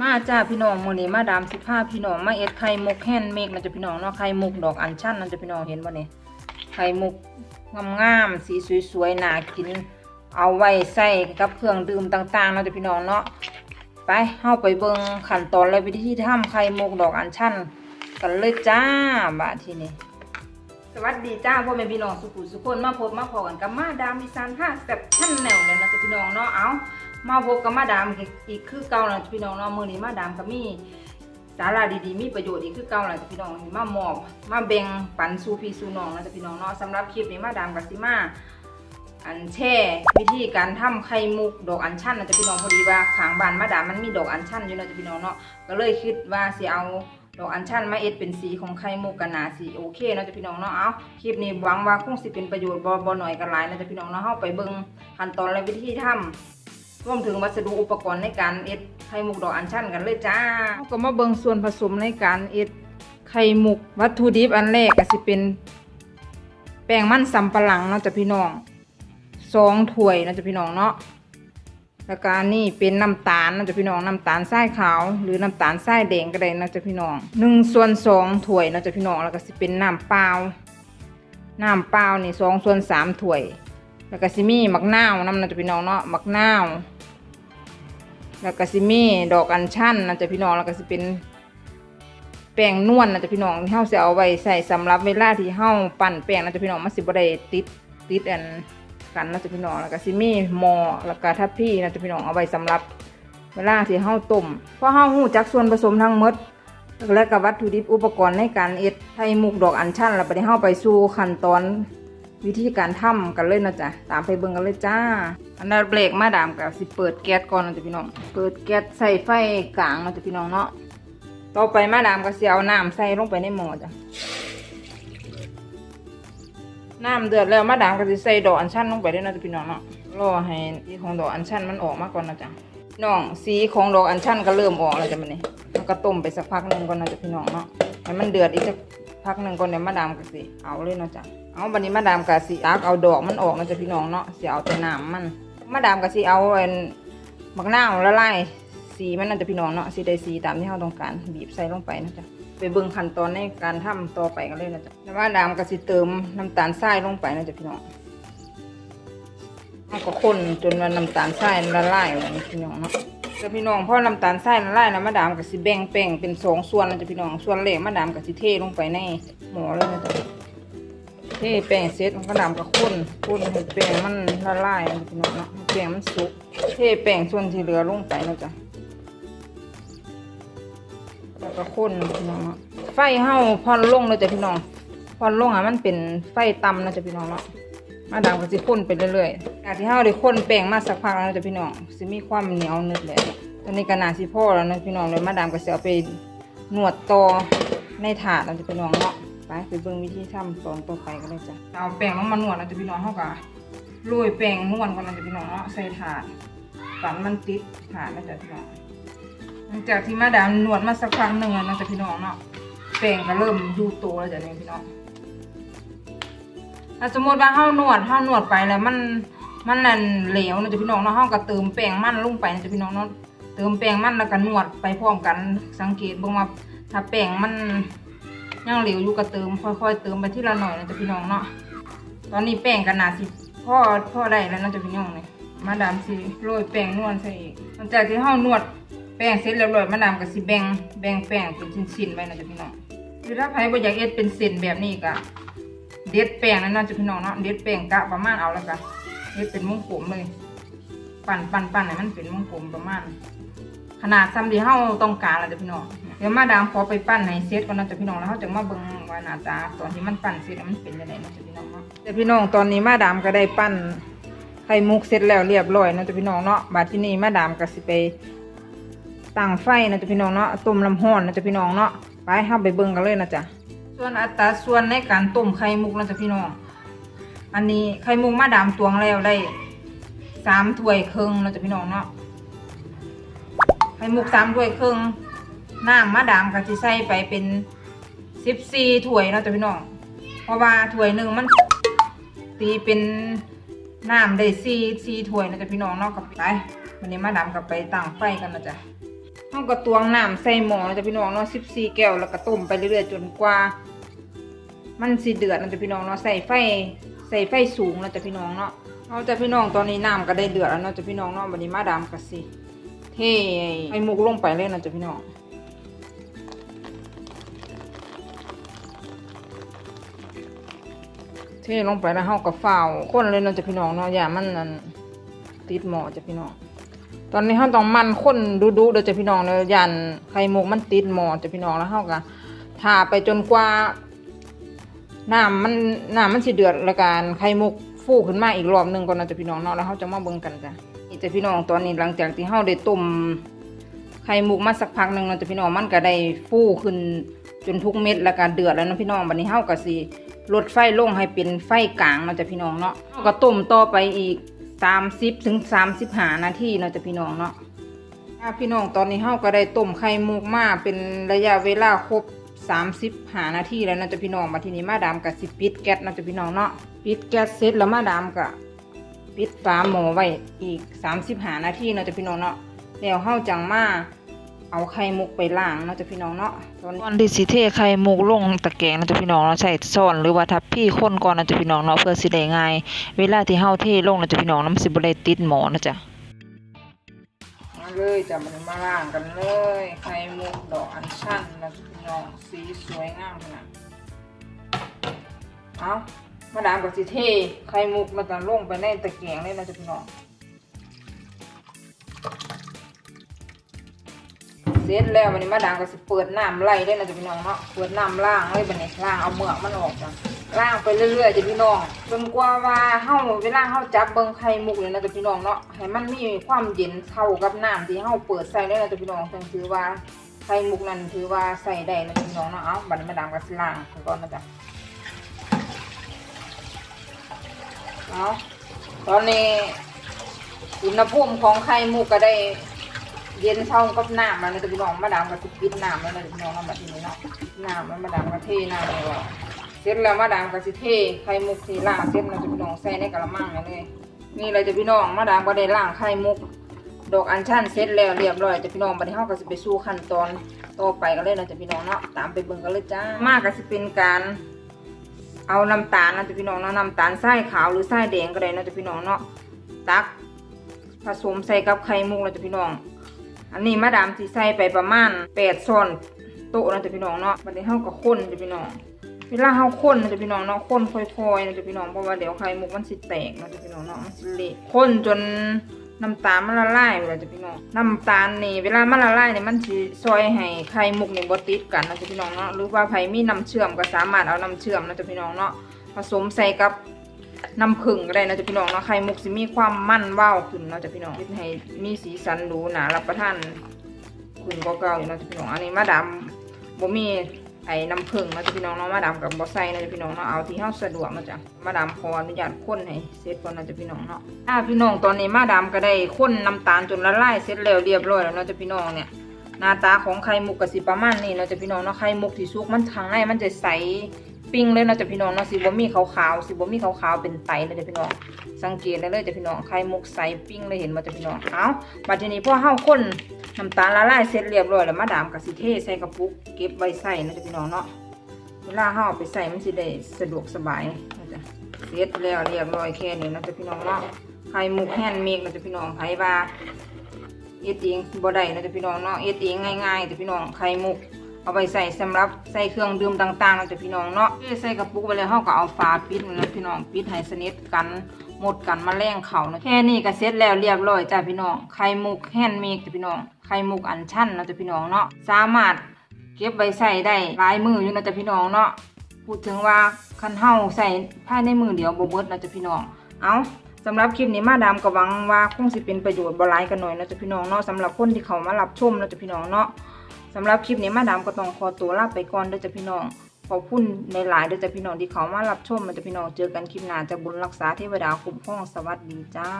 มาจ้าพี่น้องมือนี้มาดามสิพาพี่น้องมาเอ็ดไข่มุกแฮนเมดนะจ๊ะพี่น้องเนาะไข่มุกดอกอัญชันนะจ๊ะพี่น้องเห็นบ่เนี่ยไข่มุกงามๆสีสวยๆน่ากิน เอาไว้ใส่กับเครื่องดื่มต่างๆนะจ๊ะพี่น้องเนาะไปเฮาไปเบิ่งขั้นตอนและวิธีทำไข่มุกดอกอัญชันกันเลยจ้าบาทีนี้สวัสดีจ้าพ่อแม่พี่น้องสุขุสุขคนมาพบมาพอกันกับมาดามอีสานผ้าแซ่บชั้นแนวเลยนะจ๊ะพี่น้องเนาะเอา มาพบกับมาดามอีกคือเก่านะจ๊ะพี่น้องเนาะมือนี้มาดามก็มีสาระดีๆมีประโยชน์อีกคือเก่านะจ๊ะพี่น้องมามอบมาแบ่งปันสู่พี่สู่น้องนะจ๊ะพี่น้องเนาะสำหรับคลิปนี้มาดามก็สิมาอันแช่วิธีการทำไข่มุกดอกอัญชันนะจ๊ะพี่น้องพอดีว่าขางบานมาดามมันมีดอกอัญชันอยู่นะจ๊ะพี่น้องเนาะก็เลยคิดว่าสิเอาดอกอัญชันมาเอ็ดเป็นสีของไข่มุกกันนาสีโอเคนะจ้ะพี่น้องเนาะเอาคลิปนี้หวังว่าคงสิเป็นประโยชน์บ่บ่หน่อยกันหลายนะจ้ะพี่น้องเนาะเฮาไปเบิ่งขั้นตอนและวิธีทำ รวมถึงวัสดุอุปกรณ์ในการเอ็ดไข่มุกดอกอัญชันกันเลยจ้าเฮาก็มาเบิ่งส่วนผสมในการเอ็ดไข่มุก วัตถุดิบอันแรกก็สิเป็น แป้งมันสำปะหลังเนาะจ้ะพี่น้องสองถ้วยเนาะจ้ะพี่น้องเนาะแล้วก็อันนี่เป็นน้ำตาลนะจ๊ะพี่น้องน้ำตาลทรายขาว หรือน้ำตาลทรายแดงก็ได้นะจ๊ะพี่น้องหนึ่งส่วนสองถ้วยนะจ๊ะพี่น้องแล้วก็สิเป็นน้ำเปล่าน้ำเปล่านี่สองส่วนสามถ้วย แล้วก็สิมีมักนาวน้ำนะจ๊ะพี่น้องเนาะมักนาว แล้วก็สิมีดอกอัญชันนะจ๊ะพี่น้องแล้วก็สิเป็นแป้งนวลนะจ๊ะพี่น้องที่เฮาสิเอาไว้ใส่สำหรับเวลาที่เฮาปั่นแป้งนะจ๊ะพี่น้องมันสิบ่ได้ติดติดอันกันนะจ๊ะพี่น้องแล้วก็ซิมีหมอแล้วก็ทัพพี่นะจ๊ะพี่น้องเอาไว้สำหรับเวลาที่เฮาต้มเพราะเฮาฮู้จักส่วนผสมทั้งหมดและก็วัตถุดิบอุปกรณ์ในการเอ็ดไทยมุกดอกอัญชันแล้วไปได้เฮาไปสู่ขั้นตอน วิธีการทำกันเลยนะจ๊ะตามไปเบิ่งกันเลยจ้า อันดับแรกมาดามก็สิเปิดแก๊สก่อนนะจ๊ะพี่น้อง เปิดแก๊สใส่ไฟกลางนะจ๊ะพี่น้องเนาะ ต่อไปมาดามก็สิเอาน้ำใส่ลงไปในหม้อจ้ะน้ำเดือดแล้วมาดามก็จะใส่ดอกอัญชันลงไปด้วยนะจ๊ะพี่น้องเนาะ รอให้สีของดอกอัญชันมันออกมาก่อนนะจ๊ะน้องสีของดอกอัญชันก็เริ่มออกแล้วจ้ะมันนี่มันก็ต้มไปสักพักหนึ่งก่อนนะจ๊ะพี่น้องเนาะ ให้มันเดือดอีกสัก พักหนึ่งก่อนเดี๋ยวมาดามก็สิเอาเลยเนาะจ๊ะเอาบันนี้มาดามก็สิอักเอาดอกมันออกนะจ๊ะพี่น้องเนาะสิเอาแต่น้ำมันมาดามก็สิเอาอันมักนาวละลายสีมันน่าจะพี่น้องเนาะสีได้สีตามที่เราต้องการบีบใส่ลงไปนะจ๊ะไปเบิ่งขั้นตอนในการทำต่อไปกันเลยนะจ๊ะแล้วว่าดามก็สิเติมน้ำตาลทรายลงไปนะจ๊ะพี่น้องเอาก็คนจนว่าน้ำตาลทรายละลายเลยนะพี่น้องเนาะ แล้วพี่น้องพอน้ำตาลทรายละลายแล้วมาดามก็สิแบ่งแป้งเป็นสองส่วนนะจะพี่น้องส่วนเล็กมาดามก็สิเทลงไปในหม้อเลยนะจ๊ะเทแป้งเสร็จมาดามก็คนคนให้แป้งมันละลายนะพี่น้องเนาะแป้งมันสุกเทแป้งส่วนที่เหลือลงไปนะจ๊ะแล้วก็คนพี่น้องเนาะไฟเฮาพอนลงเลยจ้ะพี่น้องพอนลงอะมันเป็นไฟต่ำนะจ้ะพี่น้องเนาะ มาดามก็สิคนไปเรื่อยๆจากที่เฮาได้คนแป้งมาสักพักแล้วนะจ้ะพี่น้องสิมีความเหนียวนึกเลยตอนนี้ก็น่าสิพ่อแล้วนะพี่น้องเลยมาดามก็เสิเอาไปหนวดต่อในถาดนะจ้ะพี่น้องเนาะไปไปเบิ่งวิธีทำตอนต่อไปกันเลยจ้ะเอาแป้งลงมาหนวดนะจ้ะพี่น้องเฮาก็โรยแป้งนวดก่อนนะจ้ะพี่น้องเนาะใส่ถาดฝันมันติดถาดนะจ้ะพี่น้องหลังจากที่มาดามหนวดมาสักพักหนึ่งแล้วเนาะจ้ะพี่น้องเนาะแป้งก็เริ่มดูโตแล้วจ้ะเนี่ยพี่น้อง ถ้าสมมติว่าเฮานวดเฮานวดไปแล้วมันมันนั่นเหลวนะจะพี่น้องเนาะเฮาก็เติมแป้งมันลงไปนะจะพี่น้องเนาะเติมแป้งมันแล้วก็นวดไปพร้อมกันสังเกตเบิ่งว่าถ้าแป้งมันยังเหลวอยู่ก็เติมค่อยๆเติมไปทีละหน่อยนะจะพี่น้องเนาะตอนนี้แป้งก็น่าสิพ่อพ่อได้แล้วนาะจะพี่น้องเนี่ยมาดามสิโรยแป้งนวดใส่อีกหลังจากที่เฮานวดแป้งเสร็จเรียบร้อยมะนาวก็สิแบ่งแบ่งแป้งเป็นชิ้นๆไว้นะจ๊ะพี่น้องคือถ้าใครบ่อยากเอ็ดเป็นเส้นแบบนี้ก็ เด็ดแป้งนั่นนะจ๊ะพี่น้องเนาะเด็ดแป้งกะประมาณเอาแล้วก็เด็ดเป็นวงกลมเลย ปั่นปั่นปั่นให้มันเป็นวงกลมประมาณ ขนาดซ้ำที่เฮาต้องการแล้วจ้ะพี่น้องเดี๋ยวมาดามขอไปปั้นในเซตก่อนนะจ๊ะพี่น้องแล้วเฮาจะมาเบิ่งว่าหน้าตาตอนที่มันปั้นเสร็จมันเป็นยังไงนะจ๊ะพี่น้องเนาะแต่พี่น้องตอนนี้มาดามก็ได้ปั้นไข่มุกเสร็จแล้วเรียบร้อยนะจ๊ะพี่น้องเนาะบัดที่นี่มาดามก็สิไปตั้งไฟนะจ๊ะพี่น้องเนาะต้มลำห้อนนะจ๊ะพี่น้องเนาะไปห้าไปเบิ่งกันเลยนะจ๊ะ ส่วนอัตราส่วนในการต้มไข่มุกนะจ๊ะพี่น้อง อันนี้ไข่มุกมาดามตวงแล้วได้สามถ้วยครึ่งนะจ๊ะพี่น้องเนาะ ไข่มุกสามถ้วยครึ่งน้ำมาดามก็จะใส่ไปเป็นสิบสี่ถ้วยนะจ๊ะพี่น้อง เพราะว่าถ้วยหนึ่งมันตีเป็นน้ำได้สี่สี่ถ้วยนะจ๊ะพี่น้องเนาะกับไปวันนี้มาดามกับไปตั้งไฟกันนะจ๊ะเฮาก็ตวงน้ำใส่หม้อนะจ๊ะพี่น้องเนาะ14แก้วแล้วก็ต้มไปเรื่อยๆจนกว่า มันสิเดือดนะจ๊ะพี่น้องเนาะใส่ไฟใส่ไฟสูงนะจ๊ะพี่น้องเนาะเอาจ๊ะพี่น้องตอนนี้น้ำก็ได้เดือดแล้วเนาะจ๊ะพี่น้องเนาะบัดนี้มาดามก็สิเทไอ้มุกลงไปเลยนะจ๊ะพี่น้องเทลงไปแล้วเฮาก็ฝ้าวคนเลยนะจ๊ะพี่น้องเนาะอย่ามันนั่นติดหมอจ๊ะพี่น้อง ตอนนี้เฮาต้องมันคนดุๆเด้อจ้ะพี่น้องเด้อยันไข่มุกมันติดหมอจ้ะพี่น้องแล้วเฮาก็ทาไปจนกว่า น้ำมันน้ำมันสิเดือดแล้วกันไข่มุกฟูขึ้นมาอีกรอบหนึ่งก่อนนะจะพี่น้องเนาะแล้วเฮาจะมาเบิ่งกันจ้ะนี่จะพี่น้องตอนนี้หลังจากที่เฮาได้ต้มไข่มุกมาสักพักหนึ่งเนาะจะพี่น้องมันก็ได้ฟูขึ้นจนทุกเม็ดแล้วก็เดือดแล้วนะพี่น้องบัดนี้เฮาก็สิลดไฟลงให้เป็นไฟกลางเนาะจะพี่น้องเนาะเฮาก็ต้มต่อไปอีก30ถึง35นาทีเนาะจะพี่น้องเนาะอะพี่น้องตอนนี้เฮาก็ได้ต้มไข่มุกมาเป็นระยะเวลาครบ 30หานาทีแล้วนะจ๊ะพี่น้องมาทีนี้มาดามกับสิปิดแก๊สนะจ๊ะพี่น้องเนาะปิดแก๊สเสร็จแล้วมาดามกับปิดฝาหม้อไว้อีก30หานาทีนาะจ๊ะพี่น้องเนาะแล้วเฮาจังมาเอาไข่มุกไปล้างเนาะจ๊ะพี่น้องเนาะตอนนี้ก่อนที่สิเทไข่มุกลงตะแกรงนะจ๊ะพี่น้องเนาะใช้ช้อนหรือว่าทับพี่คนก่อนนะจ๊ะพี่น้องเนาะเพื่อสิได้ง่าย เวลาที่เฮาเทลงนะจ๊ะพี่น้องนาะมันสิบ่ได้ติดหม้อนะจ๊ะ เลยจะมามาล้างกันเลยไข่มุกดอกอัญชันนะจ๊ะพี่น้องสีสวยงามขนาดเอามาดามกับสิเทไข่มุกมันจะลงไปในตะแกรงเลยนะจ๊ะพี่น้องเสร็จแล้ววันนี้มาดามก็สิเปิดน้ำไหลได้นะจ๊ะพี่น้องเนาะเปิดน้ำล่างเลยบัดนี้ล่างเอาเมือกมันออกจ้ะ ล่างไปเรื่อยๆจ้ะพี่น้องจนกว่าว่าเฮาเวลาเฮาจับเบิ่งไข่มุกเลยนะจะพี่น้องเนาะให้มันมีความเย็นเท่ากับน้ำที่เฮาเปิดใส่ได้นะจะพี่น้องถึงถือว่าไข่มุกนั้นถือว่าใส่ได้นะจ๊ะพี่น้องเนาะเอาบัดนี้มาดามก็สิล้างก่อนนะจ๊ะเอาตอนนี้อุณหภูมิของไข่มุกก็ได้เย็นเท่ากับน้ำมันนะจ๊ะพี่น้องมาดามกับปิดน้ำแล้วนะจ๊ะพี่น้องเอามาทีนี้เนาะน้ำมันมาดามกับเทน้ำเลยว่า เสร็จแล้วมาดามกับสิเทไข่มุกที่ล่างเสร็จนะจ๊ะพี่น้องใส่ในกระมังกันเลย นี่เลยจ้ะพี่น้องมาดามก็ได้ล่างไข่มุก ดอกอัญชันเสร็จแล้วเรียบร้อยจะพี่น้องบัดนี้เฮาก็สิไปสู่ขั้นตอนต่อไปกันเลยนะจะพี่น้องเนาะตามไปเบิ่งกันเลยจ้ามากก็สิเป็นการเอาน้ำตาลนะจะพี่น้องเนาะน้ำตาลทรายขาวหรือทรายแดงก็ได้นะจะพี่น้องเนาะตักผสมใส่กับไข่มุกนะจะพี่น้อง อันนี้มาดามสิใส่ไปประมาณแปดช้อนโต๊ะนะจะพี่น้องเนาะบัดนี้เฮาก็คนจะพี่น้อง เวลาเฮาคนนะจ๊ะพี่น้องเนาะคนค่อยๆนะจ๊ะพี่น้องเพราะว่าเดี๋ยวไข่มุกมันสิแตกนะจ๊ะพี่น้องเนาะมันสิเละคนจนน้ำตาลมันละลายไปแล้วจ้ะพี่น้องน้ำตาลนี่เวลามันละลายเนี่ยมันสิซอยให้ไข่มุกเนี่ยบ่ติดกันนะจ๊ะพี่น้องเนาะหรือว่าไผมีน้ำเชื่อมก็สามารถเอาน้ำเชื่อมนะจ๊ะพี่น้องเนาะผสมใส่กับน้ำผึ้งก็ได้นะจ๊ะพี่น้องเนาะไข่มุกสิมีความมั่นว่าวขึ้นเนาะจ๊ะพี่น้องให้มีสีสันดูหนารับประทานขึ้นกว่าเก่าอยู่เนาะจ๊ะพี่น้องอันนี้มาดามบ่มี ไอ้น้ำผึ้งนาะจ๊ะพี่น้องเนาะมาดามกับบ่ใส่เนะจ๊ะพี่น้องเนาะเอาที่เฮาสะดวกนะจ๊ะมาดามขออนุญาตคนให้เสร็จก่อนเนาะจ๊ะพี่น้องเนาะอ่าพี่น้องตอนนี้มาดามก็ได้คนน้ำตาลจนละลายเสร็จแล้วเรียบร้อยแล้วเนาะจ๊ะพี่น้องเนี่ยหน้าตาของไข่มุกก็สิประมาณนี้เนาะจ๊ะพี่น้องเนาะไข่มุกที่สุกมันทางในมันจะใสปิ้งเลยเนาะจ้ะพี่น้องเนาะสิบ่มีขาวๆสิบ่มีขาวๆเป็นไตเลยจ้ะพี่น้องสังเกตได้เลยจ้ะพี่น้องไข่มุกใสปิ้งเลยเห็นบ่จ้ะพี่น้องเอาบัดทีนี้พอเฮาคน น้ำตาลละลายเสร็จเรียบร้อยแล้วมาดามกับสิเทใส่กระปุกเก็บไว้ใส่เนาะจ๊ะพี่น้องเนาะเวลาห่อไปใส่มันสิได้สะดวกสบายเนาะจ๊ะเสร็จแล้วเรียบร้อยแค่นี้เนาะจ๊ะพี่น้องเนาะไข่มุกแฮนด์เมดเนาะจ๊ะพี่น้องไผว่าเอ็ดเองบ่ได้เนาะจ๊ะพี่น้องเนาะเอ็ดเองง่ายๆจ๊ะพี่น้องไข่มุก เอาไปใส่สำหรับใส่เครื่องดื่มต่างๆเราจะพี่น้องเนาะใส่กระปุกไปเลยเฮาก็เอาฝาปิดไว้แล้วพี่น้องปิดให้สนิทกันหมดกันมาแรงเขาเนะแค่นี้ก็เสร็จแล้วเรียบร้อยจ้าพี่น้องไข่มุกแฮนด์เมดจ้ะพี่น้องไข่มุกอันชั่นเนาะจ้ะพี่น้องเนาะสามารถเก็บไว้ใส่ได้หลายมืออยู่เนาะจ้ะพี่น้องเนาะพูดถึงว่าคันเฮาใส่ภาในมือเดียวบ่เบิดเนาะจ้ะพี่น้องเอาสำหรับคลิปนี้มาดามก็หวังว่าคงสิเป็นประโยชน์บลายกันหน่อยเนาะจ้ะพี่น้องเนาะสำหรับคนที่เขามารับชมเนาะจ้ะพี่น้องเนาะ สำหรับคลิปนี้มาดามก็ต้องขอตัวลาไปก่อนเด้อจ้ะพี่น้องขอบคุณในหลายเด้อจ้ะพี่น้องที่เขามารับชมมันจะพี่น้องเจอกันคลิปหน้าจะบุญรักษาเทวดาคุ้มครองสวัสดีจ้า